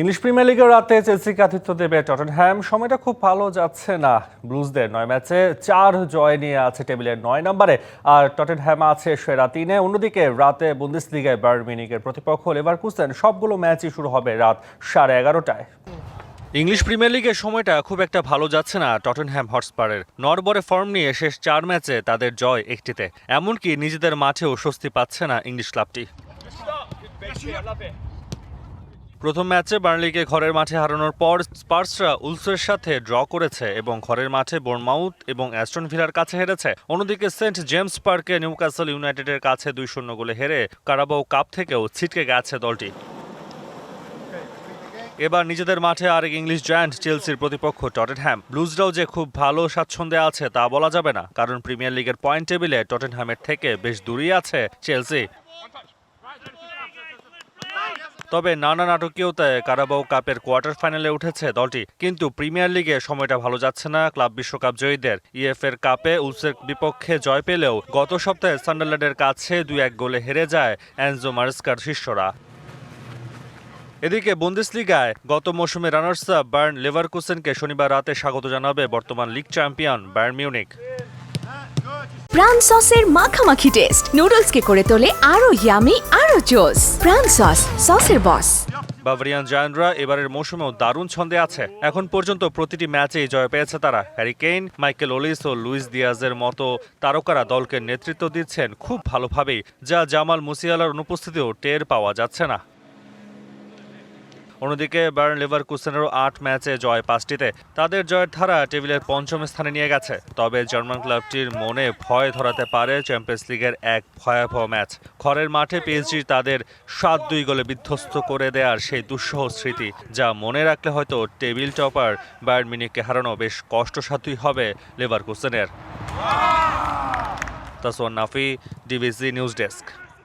English premier লিগের রাতে চেলসিকে আতিথ্য দেবে টটেনহ্যাম। সময়টা খুব ভালো যাচ্ছে না। ব্লুজদের নয় ম্যাচে চার জয় নিয়ে আছে টেবিলের নয় নম্বরে। আর টটেনহ্যাম আছে সেরা তিনে। অন্যদিকে রাতে বুন্দেস লিগায় বার্মিনিকের প্রতিপক্ষ লেভারকুসেন। সবগুলো ম্যাচই শুরু হবে রাত সাড়ে এগারোটায়। ইংলিশ প্রিমিয়ার লিগের সময়টা খুব একটা ভালো যাচ্ছে না টটেনহ্যাম হটস্পারের। নরবরে ফর্ম নিয়ে শেষ চার ম্যাচে তাদের জয় একটিতে। এমনকি নিজেদের মাঠেও স্বস্তি পাচ্ছে না ইংলিশ ক্লাবটি। প্রথম ম্যাচে বার্নলিকে ঘরের মাঠে হারানোর পর স্পার্সরা উলসের সাথে ড্র করেছে এবং ঘরের মাঠে বোর্নমাউথ এবং অ্যাস্টন ভিলার কাছে হেরেছে। অন্যদিকে সেন্ট জেমস পার্কে নিউক্যাসল ইউনাইটেডের কাছে দুই শূন্য গোলে হেরে কারাবাও কাপ থেকেও ছিটকে গেছে দলটি। এবার নিজেদের মাঠে আরেক ইংলিশ জায়ান্ট চেলসির প্রতিপক্ষ টটেনহ্যাম ব্লুজরাও যে খুব ভালো স্বাচ্ছন্দ্যে আছে তা বলা যাবে না, কারণ প্রিমিয়ার লিগের পয়েন্ট টেবিলে টটেনহ্যামের থেকে বেশ দূরেই আছে চেলসি। তবে নানা নাটকীয়তায় কারাবাও কাপের কোয়ার্টার ফাইনালে উঠেছে দলটি। কিন্তু প্রিমিয়ার লিগে সময়টা ভালো যাচ্ছে না ক্লাব বিশ্বকাপ জয়ীদের। ইএফ এর কাপে উলসের বিপক্ষে জয় পেলেও গত সপ্তাহে সান্ডারল্যান্ডের কাছে দুই এক গোলে হেরে যায় অ্যানজো মার্স্কার শিষ্যরা। এদিকে বুন্দেসলিগায় গত মৌসুমে রানার্স আপ বার্ন লেভারকুসেনকে শনিবার রাতে স্বাগত জানাবে বর্তমান লিগ চ্যাম্পিয়ন বার্ন মিউনিক প্রাণ সসের মাখামাখি টেস্ট নুডলসকে করে তোলে আরও ইয়ামি আরও জোস প্রাণ সস সসের বস বাভারিয়ান জায়ান্টরা এবারের মৌসুমেও দারুণ ছন্দে আছে। এখন পর্যন্ত প্রতিটি ম্যাচেই জয় পেয়েছে তারা। হ্যারি কেইন মাইকেল ওলিস ও লুইস দিয়াজের মতো তারকারা দলকে নেতৃত্ব দিচ্ছেন খুব ভালোভাবেই, যা জামাল মুসিয়ালার অনুপস্থিতিও টের পাওয়া যাচ্ছে না। অন্যদিকে বার্ন লেভারকুসেনেরও আট ম্যাচে জয় পাঁচটিতে। তাদের জয়ের ধারা টেবিলের পঞ্চম স্থানে নিয়ে গেছে। তবে জার্মান ক্লাবটির মনে ভয় ধরাতে পারে চ্যাম্পিয়ন্স লিগের এক ভয়াবহ ম্যাচ। ঘরের মাঠে পিএসজি তাদের সাত দুই গোলে বিধ্বস্ত করে দেওয়ার সেই দুঃসহ স্মৃতি, যা মনে রাখলে হয়তো টেবিল টপার বায়ার্ন মিনিককে হারানো বেশ কষ্টসাধ্যই হবে লেভারকুসেনের। Taswan Nafi DBC news desk